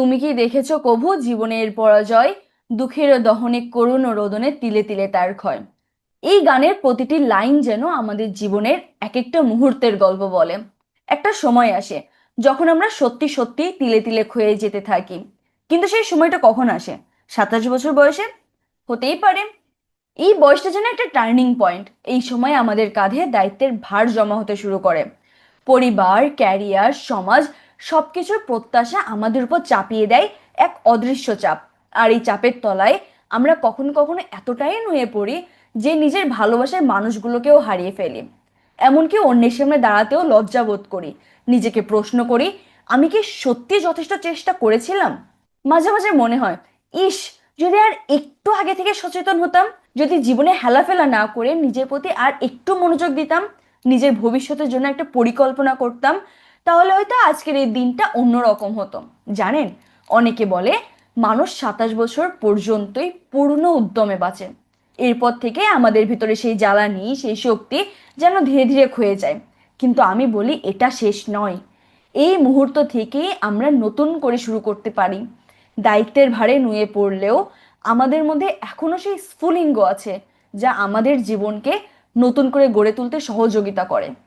তুমি কি দেখেছ কভু? জীবনের পরাজয়, দুঃখের দহনে করুণ রোদনে তিলে তিলে তার ক্ষয়। এই গানের প্রতিটি লাইন যেন আমাদের জীবনের এক একটা মুহূর্তের গল্প বলে। একটা সময় আসে যখন আমরা সত্যি সত্যি তিলে তিলে ক্ষয়ে যেতে থাকি। কিন্তু সেই সময়টা কখন আসে? সাতাশ বছর বয়সে? হতেই পারে। এই বয়সটা যেন একটা টার্নিং পয়েন্ট এই সময় আমাদের কাঁধে দায়িত্বের ভার জমা হতে শুরু করে। পরিবার ক্যারিয়ার সমাজ সবকিছুর প্রত্যাশা আমাদের উপর চাপিয়ে দেয় এক অদৃশ্য চাপ। আর এই চাপের তলায় আমরা কখনো কখনো এতটাই নুয়ে পড়ি যে নিজের ভালোবাসার মানুষগুলোকেও হারিয়ে ফেলি। এমনকি অন্যের সামনে দাঁড়াতেও লজ্জা বোধ করি। নিজেকে প্রশ্ন করি, আমি কি সত্যি যথেষ্ট চেষ্টা করেছিলাম? মাঝে মাঝে মনে হয়, ইস, যদি আর একটু আগে থেকে সচেতন হতাম, যদি জীবনে হেলাফেলা না করে নিজের প্রতি আর একটু মনোযোগ দিতাম, নিজের ভবিষ্যতের জন্য একটা পরিকল্পনা করতাম তাহলে হয়তো আজকের এই দিনটা অন্যরকম হতো। জানেন, অনেকে বলে, মানুষ সাতাশ বছর পর্যন্তই পূর্ণ উদ্যমে বাঁচে। এরপর থেকে আমাদের ভিতরে সেই জ্বালানি, সেই শক্তি যেন ধীরে ধীরে ক্ষয়ে যায়। কিন্তু আমি বলি, এটা শেষ নয়। এই মুহূর্ত থেকেই আমরা নতুন করে শুরু করতে পারি। দায়িত্বের ভারে নুয়ে পড়লেও আমাদের মধ্যে এখনও সেই স্ফুলিঙ্গ আছে, যা আমাদের জীবনকে নতুন করে গড়ে তুলতে সহযোগিতা করে।